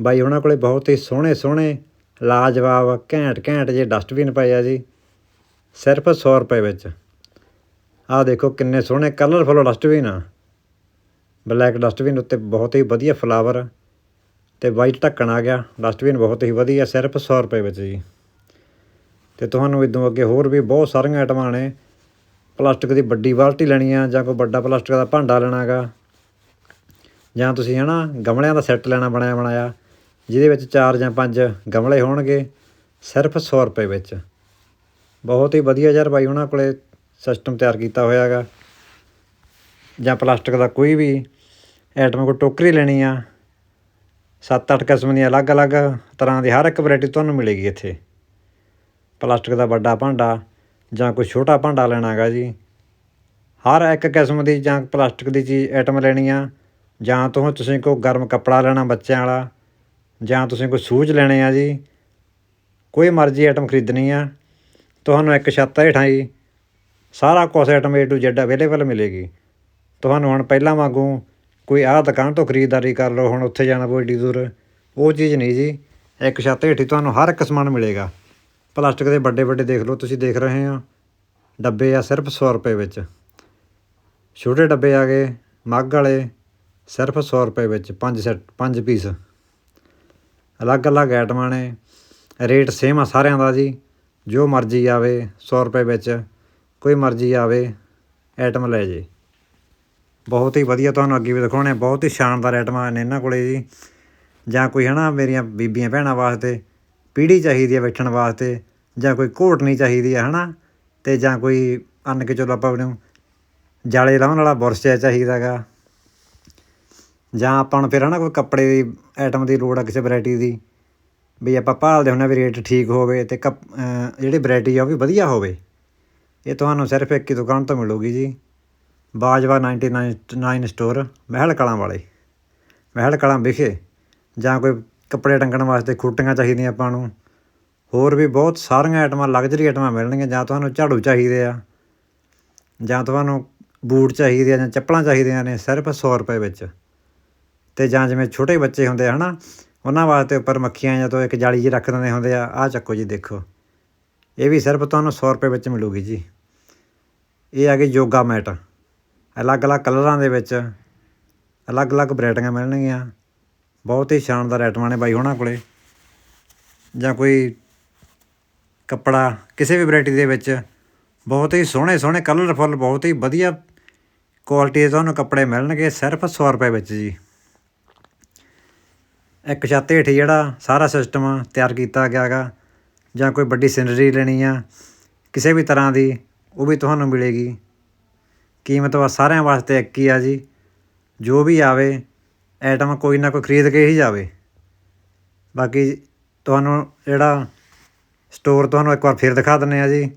ਬਾਈ, ਉਹਨਾਂ ਕੋਲੇ ਬਹੁਤ ਹੀ ਸੋਹਣੇ ਸੋਹਣੇ, ਲਾਜਵਾਬ, ਘੈਂਟ ਘੈਂਟ ਜੇ ਡਸਟਬਿਨ ਪਏ ਆ ਜੀ। ਸਿਰਫ 100 ਰੁਪਏ ਵਿੱਚ। ਆਹ ਦੇਖੋ ਕਿੰਨੇ ਸੋਹਣੇ ਕਲਰਫੁੱਲ ਡਸਟਬਿਨ ਆ। ਬਲੈਕ ਡਸਟਬਿਨ ਉੱਤੇ ਬਹੁਤ ਹੀ ਵਧੀਆ ਫਲਾਵਰ ਤੇ ਵਾਈਟ ਢੱਕਣ ਆ ਗਿਆ। ਡਸਟਬਿਨ ਬਹੁਤ ਹੀ ਵਧੀਆ, ਸਿਰਫ 100 ਰੁਪਏ ਵਿੱਚ ਜੀ। ਤੇ ਤੁਹਾਨੂੰ ਇਦੋਂ ਅੱਗੇ ਹੋਰ ਵੀ ਬਹੁਤ ਸਾਰੀਆਂ ਆਈਟਮਾਂ ਨੇ ਪਲਾਸਟਿਕ ਦੀ ਵੱਡੀ ਬਾਲਟੀ ਲੈਣੀ ਆ ਜਾਂ ਕੋਈ ਵੱਡਾ ਪਲਾਸਟਿਕ ਦਾ ਭਾਂਡਾ ਲੈਣਾਗਾ ਜਾਂ ਤੁਸੀਂ ਹਨਾ ਗਮਲਿਆਂ ਦਾ ਸੈੱਟ ਲੈਣਾ ਬਣਾਇਆ ਬਣਾਇਆ, ਜਿਹਦੇ ਵਿੱਚ ਚਾਰ ਜਾਂ ਪੰਜ ਗਮਲੇ ਹੋਣਗੇ, ਸਿਰਫ 100 ਰੁਪਏ ਵਿੱਚ। ਬਹੁਤ ਹੀ ਵਧੀਆ ਯਾਰ ਬਾਈ ਉਹਨਾਂ ਕੋਲੇ ਸਿਸਟਮ ਤਿਆਰ ਕੀਤਾ ਹੋਇਆ ਹੈਗਾ। ਜਾਂ ਪਲਾਸਟਿਕ ਦਾ ਕੋਈ ਵੀ ਆਈਟਮ ਕੋਈ ਟੋਕਰੀ ਲੈਣੀ ਆ। ਸੱਤ ਅੱਠ ਕਿਸਮ ਦੀਆਂ ਅਲੱਗ-ਅਲੱਗ ਤਰ੍ਹਾਂ ਦੀ ਹਰ ਇੱਕ ਵੈਰਾਈਟੀ ਤੁਹਾਨੂੰ ਮਿਲੇਗੀ ਇੱਥੇ। ਪਲਾਸਟਿਕ ਦਾ ਵੱਡਾ ਭਾਂਡਾ ਜਾਂ ਕੋਈ ਛੋਟਾ ਭਾਂਡਾ ਲੈਣਾ ਹੈਗਾ ਜੀ। ਹਰ ਇੱਕ ਕਿਸਮ ਦੀ ਜਾਂ ਪਲਾਸਟਿਕ ਦੀ ਚੀਜ਼ ਆਈਟਮ ਲੈਣੀ ਆ। ਜਾਂ ਤੋਂ ਤੁਸੀਂ ਕੋਈ ਗਰਮ ਕੱਪੜਾ ਲੈਣਾ ਬੱਚਿਆਂ ਵਾਲਾ, ਜਾਂ ਤੁਸੀਂ ਕੋਈ ਸ਼ੂਜ਼ ਲੈਣੇ ਆ ਜੀ। ਕੋਈ ਮਰਜ਼ੀ ਆਈਟਮ ਖਰੀਦਣੀ ਆ। ਤੁਹਾਨੂੰ ਇੱਕ ਛੱਤ ਹੇਠਾਂ ਹੀ ਸਾਰਾ ਕੁਛ item A to Z available ਮਿਲੇਗੀ। ਤੁਹਾਨੂੰ ਹੁਣ ਪਹਿਲਾਂ ਵਾਂਗੂ ਕੋਈ ਆਹ ਦੁਕਾਨ ਤੋਂ ਖਰੀਦਦਾਰੀ ਕਰ ਲਓ, ਹੁਣ ਉੱਥੇ ਜਾਣਾ ਪਊ ਏਡੀ ਦੂਰ। ਉਹ ਚੀਜ਼ ਨਹੀਂ ਜੀ। ਇੱਕ ਛੱਤ ਹੇਠ ਹੀ ਤੁਹਾਨੂੰ ਹਰ ਇੱਕ ਸਮਾਨ ਮਿਲੇਗਾ। ਪਲਾਸਟਿਕ ਦੇ ਵੱਡੇ ਵੱਡੇ ਦੇਖ ਲਓ, ਤੁਸੀਂ ਦੇਖ ਰਹੇ ਹੋ। ਡੱਬੇ ਆ ਸਿਰਫ 100 ਰੁਪਏ ਵਿੱਚ। ਛੋਟੇ ਡੱਬੇ ਆ ਗਏ, ਮੱਗ ਵਾਲੇ ਸਿਰਫ 100 ਰੁਪਏ ਵਿੱਚ, ਪੰਜ ਸੈੱਟ, ਪੰਜ ਪੀਸ। ਅਲੱਗ-ਅਲੱਗ ਆਈਟਮਾਂ ਨੇ। ਰੇਟ ਸੇਮ ਆ ਸਾਰਿਆਂ ਦਾ ਜੀ। ਜੋ ਮਰਜ਼ੀ ਆਵੇ 100 ਰੁਪਏ ਵਿੱਚ, ਕੋਈ ਮਰਜ਼ੀ ਆਵੇ, ਆਈਟਮ ਲੈ ਜੇ। ਬਹੁਤ ਹੀ ਵਧੀਆ ਤੁਹਾਨੂੰ ਅੱਗੇ ਵੀ ਦਿਖਾਉਣੇ ਆ। ਬਹੁਤ ਹੀ ਸ਼ਾਨਦਾਰ ਆਈਟਮਾਂ ਨੇ ਇਹਨਾਂ ਕੋਲੇ ਜੀ। ਜਾਂ ਕੋਈ ਹਨਾ ਮੇਰੀਆਂ ਬੀਬੀਆਂ ਭੈਣਾਂ ਵਾਸਤੇ ਪੀੜੀ ਚਾਹੀਦੀ ਹੈ ਬੈਠਣ ਵਾਸਤੇ, ਜਾਂ ਕੋਈ ਘੋਟਣੀ ਚਾਹੀਦੀ ਹੈ ਹਨਾ, ਤੇ ਜਾਂ ਕੋਈ ਅੰਨ ਕੇ ਚਲੋ ਆਪਾਂ ਨੂੰ ਜਾਲੇ ਲਾਉਣ ਵਾਲਾ ਬੁਰਸ਼ ਚਾਹੀਦਾਗਾ ਜਾਂ ਆਪਾਂ ਨੂੰ ਫਿਰ ਹਨਾ ਕੋਈ ਕੱਪੜੇ ਦੀ ਆਈਟਮ ਦੀ ਲੋੜ ਆ ਕਿਸੇ ਵੈਰਾਈਟੀ ਦੀ, ਵੀ ਆਪਾਂ ਭਾਲਦੇ ਹੁੰਦੇ ਹਾਂ ਵੀ ਰੇਟ ਠੀਕ ਹੋਵੇ ਤੇ ਕੱਪ ਜਿਹੜੀ ਵੈਰਾਈਟੀ ਆ ਉਹ ਵੀ ਵਧੀਆ ਹੋਵੇ। ਇਹ ਤੁਹਾਨੂੰ ਸਿਰਫ ਇੱਕ ਹੀ ਦੁਕਾਨ ਤੋਂ ਮਿਲੂਗੀ ਜੀ। ਬਾਜਵਾ 99 ਸਟੋਰ ਮਹਿਲ ਕਲਾਂ ਵਾਲੇ। ਮਹਿਲ ਕਲਾਂ ਵਿਖੇ ਜਾਂ ਕੋਈ ਕੱਪੜੇ ਟੰਗਣ ਵਾਸਤੇ ਖੂਟੀਆਂ ਚਾਹੀਦੀਆਂ ਆਪਾਂ ਨੂੰ, ਹੋਰ ਵੀ ਬਹੁਤ ਸਾਰੀਆਂ ਆਈਟਮਾਂ ਲਗਜ਼ਰੀ ਆਈਟਮਾਂ ਮਿਲਣਗੀਆਂ, ਜਾਂ ਤੁਹਾਨੂੰ ਝਾੜੂ ਚਾਹੀਦੇ ਆ, ਜਾਂ ਤੁਹਾਨੂੰ ਬੂਟ ਚਾਹੀਦੇ ਆ, ਜਾਂ ਚੱਪਲਾਂ ਚਾਹੀਦੀਆਂ ਨੇ ਸਿਰਫ 100 ਰੁਪਏ ਵਿੱਚ। ਤੇ ਜਾਂ ਜਿਵੇਂ ਛੋਟੇ ਬੱਚੇ ਹੁੰਦੇ ਆ, ਹਨਾ, ਉਹਨਾਂ ਵਾਸਤੇ ਉੱਪਰ ਮੱਖੀਆਂ ਜਾਂ ਤੋਂ ਇੱਕ ਜਾਲੀ ਜੀ ਰੱਖ ਦਿੰਦੇ ਹੁੰਦੇ ਆ, ਆਹ ਚੱਕੋ ਜੀ ਦੇਖੋ। ਇਹ ਵੀ ਸਿਰਫ ਤੁਹਾਨੂੰ 100 ਰੁਪਏ ਵਿੱਚ ਮਿਲੂਗੀ ਜੀ। ਇਹ ਆ ਗਈ ਯੋਗਾ ਮੈਟ। ਅਲੱਗ-ਅਲੱਗ ਕਲਰਾਂ ਦੇ ਵਿੱਚ ਅਲੱਗ-ਅਲੱਗ ਵੈਰਾਈਟੀਆਂ ਮਿਲਣਗੀਆਂ। ਬਹੁਤ ਹੀ ਸ਼ਾਨਦਾਰ ਆਈਟਮਾਂ ਨੇ ਬਾਈ ਉਹਨਾਂ ਕੋਲੇ। ਜਾਂ ਕੋਈ ਕੱਪੜਾ ਕਿਸੇ ਵੀ ਵੈਰਾਈਟੀ ਦੇ ਵਿੱਚ ਬਹੁਤ ਹੀ ਸੋਹਣੇ ਸੋਹਣੇ ਕਲਰਫੁੱਲ ਬਹੁਤ ਹੀ ਵਧੀਆ ਕੁਆਲਿਟੀ ਦੇ ਤੁਹਾਨੂੰ ਕੱਪੜੇ ਮਿਲਣਗੇ ਸਿਰਫ 100 ਰੁਪਏ ਵਿੱਚ ਜੀ। ਇੱਕ ਛੱਤ ਹੇਠ ਜਿਹੜਾ ਸਾਰਾ ਸਿਸਟਮ ਤਿਆਰ ਕੀਤਾ ਗਿਆ ਗਾ ਜਾਂ ਕੋਈ ਵੱਡੀ ਸਿਨਰੀ ਲੈਣੀ ਆ, ਕਿਸੇ ਵੀ ਤਰ੍ਹਾਂ ਦੀ, ਉਹ ਵੀ ਤੁਹਾਨੂੰ ਮਿਲੇਗੀ। ਕੀਮਤ ਵਾ ਸਾਰਿਆਂ ਵਾਸਤੇ ਇੱਕ ਹੀ ਆ ਜੀ। ਜੋ ਵੀ ਆਵੇ ਆਈਟਮ ਕੋਈ ਨਾ ਕੋਈ ਖਰੀਦ ਕੇ ਹੀ ਜਾਵੇ। ਬਾਕੀ ਤੁਹਾਨੂੰ ਜਿਹੜਾ ਸਟੋਰ ਤੁਹਾਨੂੰ ਇੱਕ ਵਾਰ ਫਿਰ ਦਿਖਾ ਦਿੰਨੇ ਆ ਜੀ।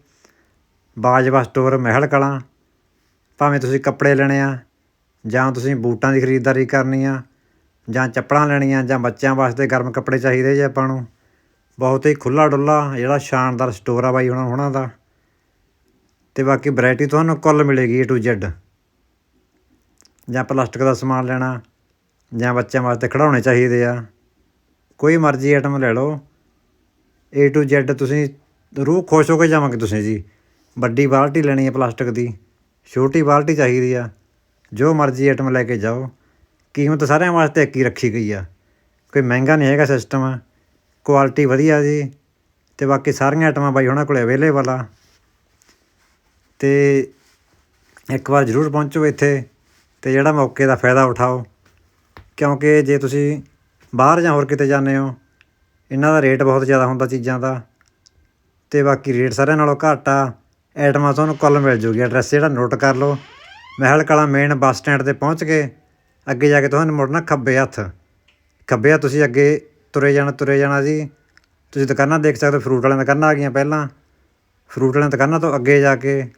ਬਾਜਵਾ ਸਟੋਰ ਮਹਿਲ ਕਲਾਂ। ਭਾਵੇਂ ਤੁਸੀਂ ਕੱਪੜੇ ਲੈਣੇ ਆ, ਜਾਂ ਤੁਸੀਂ ਬੂਟਾਂ ਦੀ ਖਰੀਦਦਾਰੀ ਕਰਨੀ ਆ, ਜਾਂ ਚੱਪਲਾਂ ਲੈਣੀਆਂ, ਜਾਂ ਬੱਚਿਆਂ ਵਾਸਤੇ ਗਰਮ ਕੱਪੜੇ ਚਾਹੀਦੇ ਜੇ ਆਪਾਂ ਨੂੰ। ਬਹੁਤ ਹੀ ਖੁੱਲਾ ਡੁੱਲਾ ਜਿਹੜਾ ਸ਼ਾਨਦਾਰ ਸਟੋਰ ਆ ਬਾਈ ਹੁਣਾਂ ਹੁਣਾਂ ਦਾ। ਤੇ ਬਾਕੀ ਵੈਰਾਈਟੀ ਤੁਹਾਨੂੰ ਕੁੱਲ ਮਿਲੇਗੀ A to Z ਜਾਂ ਪਲਾਸਟਿਕ ਦਾ ਸਮਾਨ ਲੈਣਾ, ਜਾਂ ਬੱਚਿਆਂ ਵਾਸਤੇ ਖਿਡੌਣੇ ਚਾਹੀਦੇ ਆ। ਕੋਈ ਮਰਜ਼ੀ ਆਈਟਮ ਲੈ ਲਓ। A to Z ਤੁਸੀਂ ਰੂਹ ਖੁਸ਼ ਹੋ ਕੇ ਜਾਵਾਂਗੇ ਤੁਸੀਂ ਜੀ। ਵੱਡੀ ਬਾਲਟੀ ਲੈਣੀ ਹੈ ਪਲਾਸਟਿਕ ਦੀ, ਛੋਟੀ ਬਾਲਟੀ ਚਾਹੀਦੀ ਆ। ਜੋ ਮਰਜ਼ੀ ਆਈਟਮ ਲੈ ਕੇ ਜਾਓ। ਕੀਮਤ ਸਾਰਿਆਂ ਵਾਸਤੇ ਇੱਕ ਹੀ ਰੱਖੀ ਗਈ ਆ। ਕੋਈ ਮਹਿੰਗਾ ਨਹੀਂ ਹੈਗਾ ਸਿਸਟਮ ਕੁਆਲਿਟੀ ਵਧੀਆ ਜੀ। ਤੇ ਬਾਕੀ ਸਾਰੀਆਂ ਆਈਟਮਾਂ ਬਾਈ ਉਹਨਾਂ ਕੋਲੇ ਅਵੇਲੇਬਲ ਆ। ਅਤੇ ਇੱਕ ਵਾਰ ਜ਼ਰੂਰ ਪਹੁੰਚੋ ਇੱਥੇ ਅਤੇ ਜਿਹੜਾ ਮੌਕੇ ਦਾ ਫਾਇਦਾ ਉਠਾਓ। ਕਿਉਂਕਿ ਜੇ ਤੁਸੀਂ ਬਾਹਰ ਜਾਂ ਹੋਰ ਕਿਤੇ ਜਾਂਦੇ ਹੋ, ਇਹਨਾਂ ਦਾ ਰੇਟ ਬਹੁਤ ਜ਼ਿਆਦਾ ਹੁੰਦਾ ਚੀਜ਼ਾਂ ਦਾ। ਅਤੇ ਬਾਕੀ ਰੇਟ ਸਾਰਿਆਂ ਨਾਲੋਂ ਘੱਟ ਆ। ਐਟਮਾਂ ਤੁਹਾਨੂੰ ਕੁੱਲ ਮਿਲ ਜੂਗੀ। ਐਡਰੈਸ ਜਿਹੜਾ ਨੋਟ ਕਰ ਲਓ। Mahal Kalan main bus stand ਤੇ ਪਹੁੰਚ ਕੇ ਅੱਗੇ ਜਾ ਕੇ ਤੁਹਾਨੂੰ ਮੁੜਨਾ ਖੱਬੇ ਹੱਥ। ਖੱਬੇ ਹੱਥ ਤੁਸੀਂ ਅੱਗੇ ਤੁਰੇ ਜਾਣਾ ਤੁਰੇ ਜਾਣਾ ਜੀ। ਤੁਸੀਂ ਦੁਕਾਨਾਂ ਦੇਖ ਸਕਦੇ ਹੋ, ਫਰੂਟ ਵਾਲੀਆਂ ਦੁਕਾਨਾਂ ਆ ਗਈਆਂ ਪਹਿਲਾਂ। ਫਰੂਟ ਵਾਲੀਆਂ ਦੁਕਾਨਾਂ ਤੋਂ ਅੱਗੇ ਜਾ ਕੇ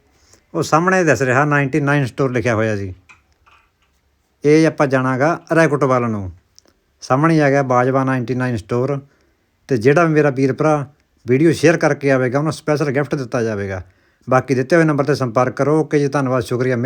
ਉਹ ਸਾਹਮਣੇ ਦਿਸ ਰਿਹਾ 99 ਸਟੋਰ ਲਿਖਿਆ ਹੋਇਆ ਜੀ। ਇਹ ਆਪਾਂ ਜਾਣਾਗਾ ਰੈਕੋਟ ਵੱਲ ਨੂੰ। ਸਾਹਮਣੇ ਆ ਗਿਆ ਬਾਜਵਾ 99 ਸਟੋਰ ਤੇ ਜਿਹੜਾ ਵੀ ਮੇਰਾ ਵੀਰ ਭਰਾ ਵੀਡੀਓ ਸ਼ੇਅਰ ਕਰਕੇ ਆਵੇਗਾ, ਉਹਨੂੰ ਸਪੈਸ਼ਲ ਗਿਫਟ ਦਿੱਤਾ ਜਾਵੇਗਾ। ਬਾਕੀ ਦਿੱਤੇ ਹੋਏ ਨੰਬਰ ਤੇ ਸੰਪਰਕ ਕਰੋ। ਓਕੇ ਜੀ, ਧੰਨਵਾਦ, ਸ਼ੁਕਰੀਆ।